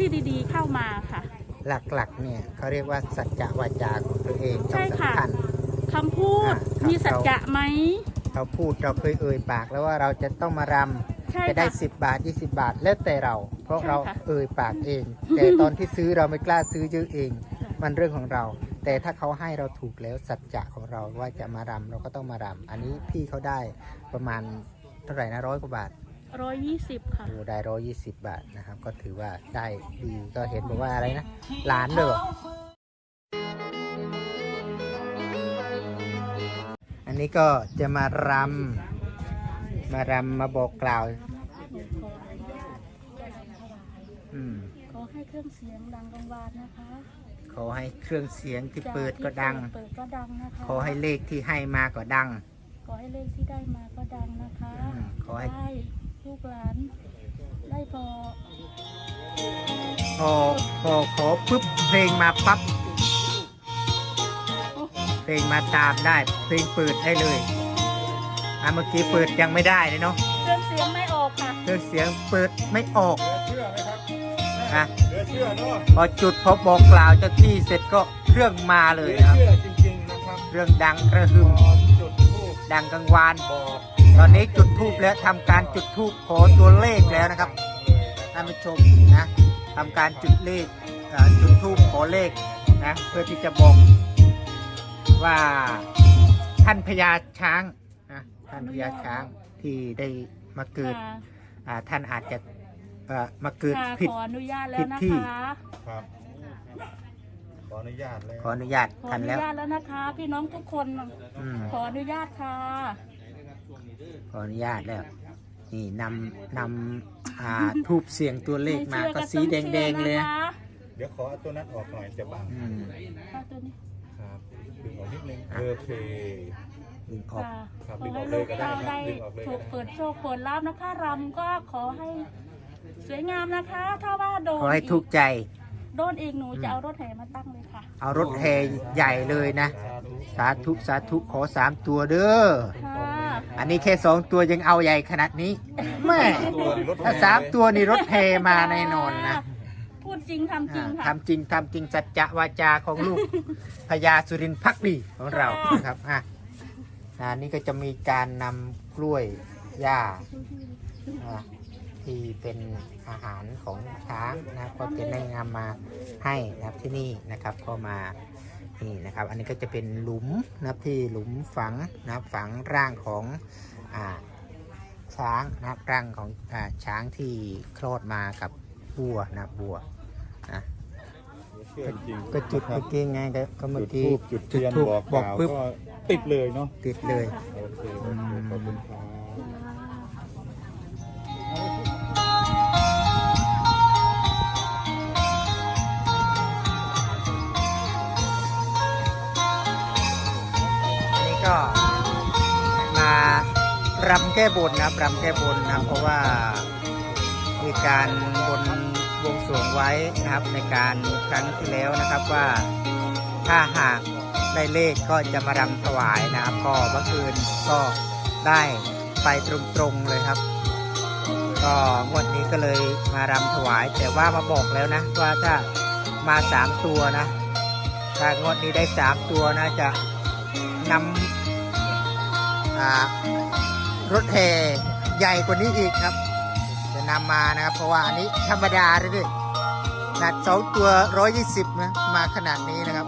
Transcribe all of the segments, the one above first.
ที่ดีๆเข้ามาค่ะ หลักๆเนี่ยเขาเรียกว่าสัจจะวาจาของตัวเองใช่ต้องค่ะ สำคัญ คำพูดอ่าครับ มีสัจจะไหม เราพูดเราเคยเอ่ยปากแล้วว่าเราจะต้องมารใช่ำจะได้ ค่ะ 10 บาท 20 บาท แล้วแต่เรา เพราะใช่เราค่ะเอ่ยปากเอง แต่ตอนที่ซื้อเราไม่กล้าซื้อเยอะเองค่ะมันเรื่องของเรา แต่ถ้าเขาให้เราถูกแล้วสัจจะของเราว่าจะมารำเราก็ต้องมารำอันนี้พี่เขาได้ประมาณเท่าไหร่นะร้อยกว่าบาท ร้อยยี่สิบค่ะ ดูได้ร้อยยี่สิบบาทนะครับ ก็ถือว่าได้ดีก็เห็นบอกว่าอะไรนะหลานเลยเหรออันนี้ก็จะมารำมารำมาบอกกล่าวอืมขอให้เครื่องเสียงดังกังวานนะคะขอให้เครื่องเสียงที่จากเปิดก็ดังที่เปิดก็ดังนะคะขอให้เลขที่ให้มาก็ดัง ขอให้เลขที่ได้มาก็ดังนะคะอืมขอให้ได้ ลูกหลาน ได้พอพอพอขอปุ๊บเพลงมาปั๊บเพลงมาตามได้ เพลงเปิดได้เลยอะเมื่อกี้เปิดยังไม่ได้เลยเนาะเครื่องเสียงไม่ออกค่ะเครื่องเสียงเปิดไม่ออกเชื่อไหมครับอะเหลือเชื่อเนาะพอจุดพอบอกกล่าวเจ้าที่เสร็จก็เครื่องมาเลเหลืยอนะครับ เชื่อจริงๆนะครับ เรื่องดังกระหึ่มพอจุดทูบดังกังวานบอก ตอนนี้จุดทูบแล้วทำการจุดทูบขอตัวเลขแล้วนะครับท่านผู้ชมนะทำการจุดเลขเอ่อจุดทูบขอเลขนะเพื่อที่จะบอกว่าท่านพญาช้างนะท่านพญาช้างที่ได้มาเกิดค่ะอ่าท่านอาจจะเอ่อมาเกิดค่ะผิดขออนุญาตแล้วผิดนะที่คะครับขออนุญาตแล้วขออนุญาตขอท่าอนนุแล้วญาตแล้วนะคะ พี่น้องทุกคนอืมขออนุญาตค่ะ ขออนุญาตแล้ว นี่นำนำอ่าทูบเสียงตัวเลขมาก็สีแดงๆเลยไม่ชื่อก็ต้องชื่อนะคะเดี๋ยวขอเอาตัวนั้นออกหน่อยจะบังอืมเอาตัวนี้ครับดึงออกนิดนึงโอเคดึงออกค่ะครับขอดึงอให้อกเลลูยกก็ได้เราครับได้ดึงออกเลยถูก็กได้ เปิดโชคเปิดลาบนะคะรำก็ขอให้สวยงามนะคะ ถ้าว่าโดนขอให้อีกถูกใจ โดนอีกหนูจะเอารถแห่มาตั้งเลยค่ะเอารถแห่ใหญ่เลยนะ สาธุ สาธุสาธุขอสามตัวเด้อ ค่ะ อันนี้แค่สองตัวยังเอาใหญ่ขนาดนี้แม่ตัวนี่รถถ้าสามตัวนี่รถแห่มาแน่นอนนะพูดจริงทำจริงอ่าค่ะทำจริงทำจริงสัจจะวาจาของลูกพญาสุรินทร์พักดีของเราค่ะนะครับอะอ่านี่ก็จะมีการนำกล้วยหญ้าอ่า ที่เป็นอาหารของช้างนะครับก็จะได้นำมาให้นะครับที่นี่นะครับก็มานี่นะครับ อันนี้ก็จะเป็นหลุมนะครับที่หลุมฝังนะครับฝังร่างของอ่าช้างนะครับร่างของอาช้างที่คลอดมากับบัวนะครับบัวนะเชื่อจริงก็จุดครัเมื่บอกี้ไงก็ก็เมื่จุอดกี้ทูบจุดเทียนธูปบอกกบอกล่าวปุ๊บก็ติดเลยเนาะติดเลยโอเคโอเคขอบคุณครับ ก็มารำแก้บนนะครับรำแก้บนนะครับเพราะว่ามีการบนวงสรวงไว้นะครับในการครั้งที่แล้วนะครับว่าถ้าหากได้เลขก็จะมารำถวายนะครับก็เมื่อคืนก็ได้ไปตรงๆเลยครับ ก็งวดนี้ก็เลยมารำถวาย แต่ว่ามาบอกแล้วนะว่าถ้ามาสามตัวนะถ้างวดนี้ได้สามตัวนะจะนำ อ่ารถแห่ใหญ่กว่านี้อีกครับ จะนำมานะครับ เพราะว่าอันนี้ธรรมดาเลยดิขนาดสองตัวร้อยยี่สิบนะมาขนาดนี้นะครับ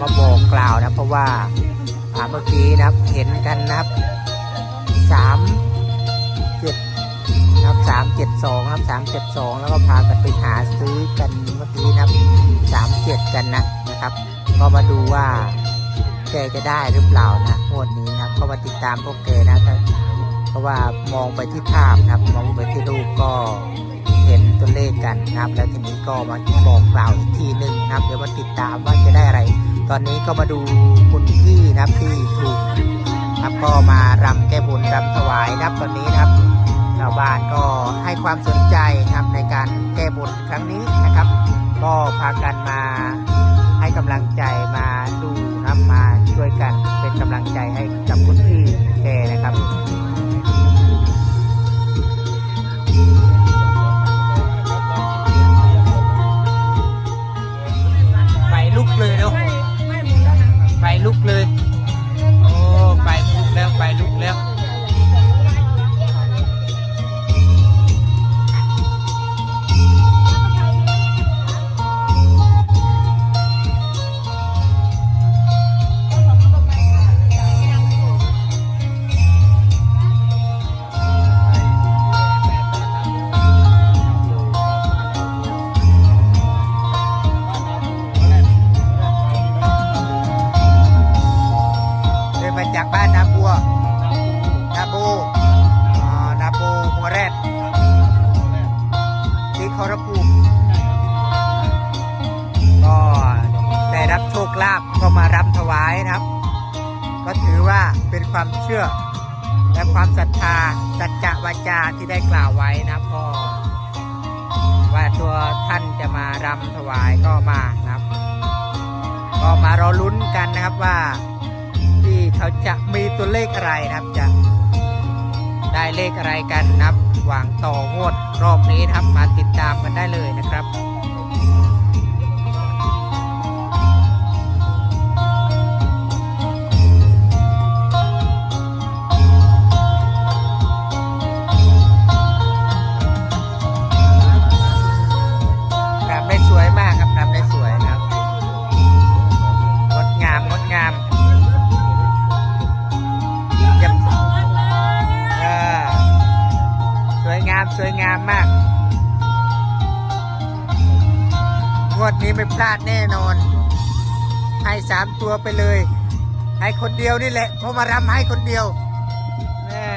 มาบอกกล่าวนะเพราะว่าเมื่อกี้นะครับเห็นกันนะครับสามเจ็ดนะครับสามเจ็ดสองนะครับสามเจ็ดสองแล้วก็พากันไปหาซื้อกันเมื่อกี้นะครับสามเจ็ดกันนะนะครับ ก็มาดูว่าแกจะได้หรือเปล่านะงวดนี้นะครับ ก็มาติดตามพวกแกนะครับเพราะว่ามองไปที่ภาพนะครับมองไปที่รูปก็เห็นตัวเลขกันนะครับ แล้วทีนี้ก็มาบอกกล่าวอีกทีหนึ่งนะครับ เดี๋ยวมาติดตามว่าจะได้ ตอนนี้ก็มาดูคุณพี่นะครับที่ถูกนะครับก็มารำแก้บนรำถวายนะครับตอนนี้นะครับชาวบ้านก็ให้ความสนใจนะครับในการแก้บนครั้งนี้นะครับ ก็พากันมาให้กำลังใจมาดูนะครับมาช่วยกันเป็นกำลังใจให้กับคุณพี่แกนะครับ ไบ้านนาบัว นาโบอ่านาโบหัวแรดที่คอรภูมิก็ได้รับโชคลาภก็มารำถวายนะครับ ก็ถือว่าเป็นความเชื่อ และความศรัทธาสัจจะวาจาที่ได้กล่าวไว้นะครับก็ว่าตัวท่านจะมารำถวายก็มานะครับ ก็มารอลุ้นกันนะครับว่า เขาจะมีตัวเลขอะไรนะครับจะได้เลขอะไรกันนะครับหวังต่องวดรอบนี้นะครับ มาติดตามกันได้เลยนะครับ นี้ไม่พลาดแน่นอน ให้สามตัวไปเลย ให้คนเดียวนี่แหละเพราะมารำให้คนเดียวแม่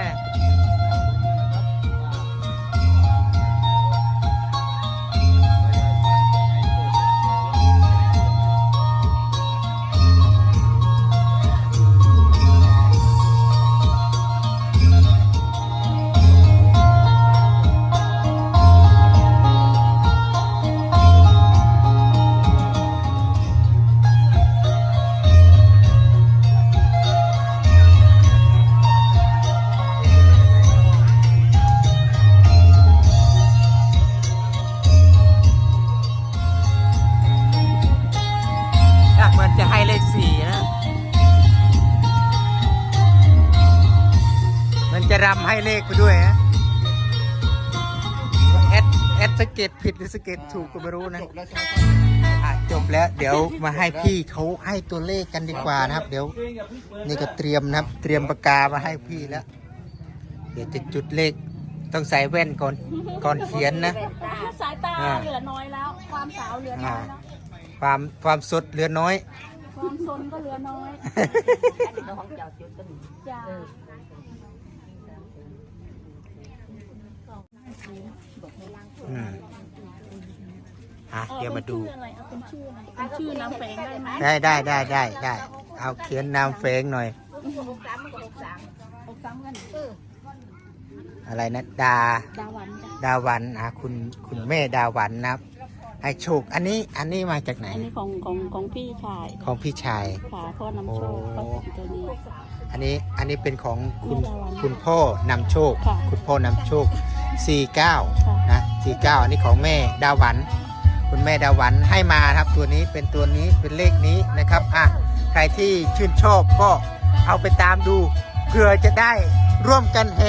อะเหมือนจะให้เลขสี่นะ มันจะรำให้เลขไปด้วยนะแอดแอดสงเกตผิดหรือสงเกตถูกก็ไม่รู้นะ จบแล้วใช่ไหมอะจบแล้วเดี๋ยวมาให้พี่เขาให้ตัวเลขกันดีกว่านะครับ เดี๋ยวนี่ก็เตรียมนะครับ เตรียมปากกามาให้พี่แล้ว เดี๋ยวจะจุดเลขต้องใส่แว่นก่อนก่อนเขียนนะ สายตาอ่าเหลือน้อยแล้ว ความสาวเหลือน้อยแล้ว ความความสดเหลือน้อย ความซนก็เหลือน้อยจ้าอืมอะเดี๋ยวมาดูชื่ออะไรเอาเป็นชื่ออะไรเป็นชื่อนามแฝงได้ไหมได้ได้ได้ได้ได้เอาเขียนนามเฟงหน่อย หกสามกันอะไรนะดา ดาวันจ้ะ ดาวันอะคุณคุณแม่ดาวันนะครับ ให้โชค อันนี้อันนี้มาจากไหน อันนี้ของของของพี่ชายของพี่ชายค่ะพ่อนำโชคโอ้ก็เป็นตัวนี้ อันนี้อันนี้เป็นของคุณแม่ดาวันคุณพ่อนำโชคค่ะคุณพ่อนำโชคค่ะ49 นะ 49 อันนี้ของแม่ดาวัน คุณแม่ดาวันให้มาครับตัวนี้เป็นตัวนี้เป็นเลขนี้นะครับอะใครที่ชื่นชอบก็เอาไปตามดูเพื่อจะได้ร่วมกันเฮ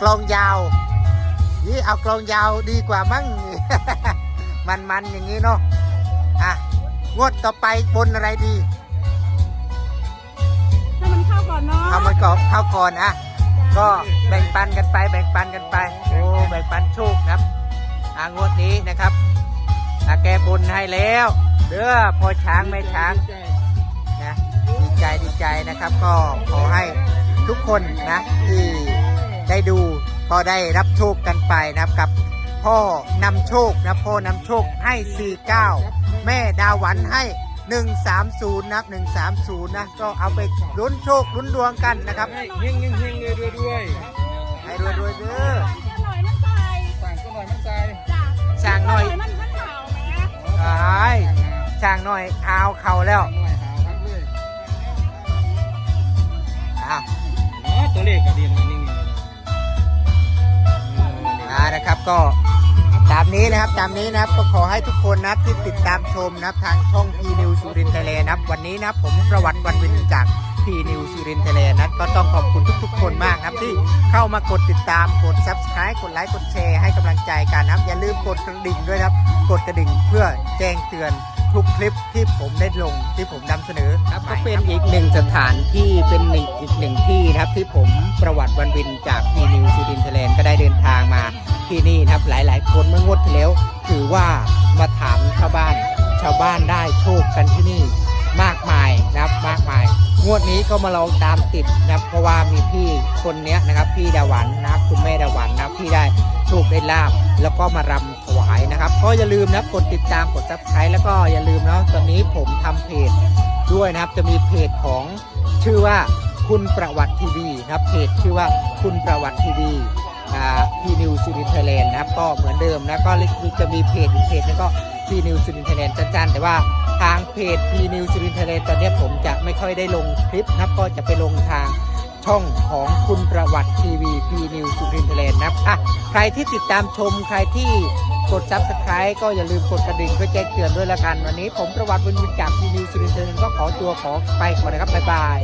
กลองยาวนี่เอากลองยาวดีกว่ามั้ง มันๆอย่างนี้เนาะอะงวดต่อไปบนอะไรดีให้มันเข้าก่อนเนาะทำมันก่อนเข้าก่อนอะก็แบ่งปันกันไป แบ่งปันกันไปโอ้แบ่งปันโชคครับอางวดนี้นะครับอาแกบนให้แล้วเด้อพอช้างไม่ช้างนะดีใจดีใจนะครับ ก็ขอให้ทุกคนนะที่ได้ดูก็ได้รับโชคกันไปนะครับกับ พ่อนำโชคนะพ่อนำโชคให้ 49 แม่ดาวหวันให้ 130 นะครับ130 นะ ก็เอาไปลุ้นโชคลุ้นดวงกันนะครับเฮงเฮงเฮงเลยด้วยด้วยให้รวยๆเด้ออร่อยมันใส่สั่งก็หน่อยมันใจจ้ะช่างหน่อยมันมันขาวแหมไอ้ายช่างหน่อยเอาเข่าแล้วหน่อยหาครับเลยอ้าวอ๋อตัวเลขก็ดีนะนิ่งอ่านะครับก็ตาม นี้นะครับตามนี้นะครับก็ขอให้ทุกคนนะครับที่ติดตามชมนะครับทางช่องพีนิวสุรินทร์ไทยแลนด์นะครับวันนี้นะครับผมประวัติวันวินจากพีนิวสุรินทร์ไทยแลนด์นะก็ต้องขอบคุณทุกๆ คนมากนะครับที่เข้ามากดติดตามกด subscribe กดไลค์กดแชร์ให้กำลังใจกันนะครับ อย่าลืมกดกระดิ่งด้วยนะครับ กดกระดิ่งเพื่อแจ้งเตือนทุกคลิปที่ผมได้ลงที่ผมนำเสนอครับก็เป็นอีกหนึ่งสถานที่เป็นหนึ่งอีกหนึ่งที่นะครับที่ผมประวัติวันวินจากพีนิวสุรินทร์ไทยแลนด์ก็ได้เดินทางมา ที่นี่นะครับหลาย ๆ คนเมื่องวดที่แล้ว ถือว่ามาถามชาวบ้าน ชาวบ้านได้โชคกันที่นี่มากมายนะครับมากมาย งวดนี้ก็มาลองตามติดนะครับเพราะว่ามีพี่คนเนี้ยนะครับ พี่ดาวันนะครับคุณแม่ดาวันนะครับที่ได้โชคได้ลาบแล้วก็มารำถวายนะครับก็อย่าลืมนะครับกดติดตามกดซับสไครต์แล้วก็อย่าลืมนะตอนนี้ผมทำเพจด้วยนะครับจะมีเพจของชื่อว่าคุณประวัติทีวีนะครับเพจชื่อว่าคุณประวัติทีวี พีนิวซูรินไทยแลนด์นะครับ ก็เหมือนเดิมนะก็จะมีเพจอีกเพจนึงก็พีนิวซูรินไทยแลนด์จันๆแต่ว่าทางเพจพีนิวซูรินไทยแลนด์ตอนนี้ผมจะไม่ค่อยได้ลงคลิปนะครับก็จะไปลงทางช่องของคุณประวัติทีวีพีนิวซูรินไทยแลนด์นะครับอะใครที่ติดตามชมใครที่กดซับสไคร b e ก็อย่าลืมกดกระดิ่งเพื่อแจ้งเตือนด้วยละกัน วันนี้ผมประวัติบุญวิจากพีนิวซูรินไทยแลนด์ก็ขอตัวขอไปก่อนนะครับ บ๊ายบาย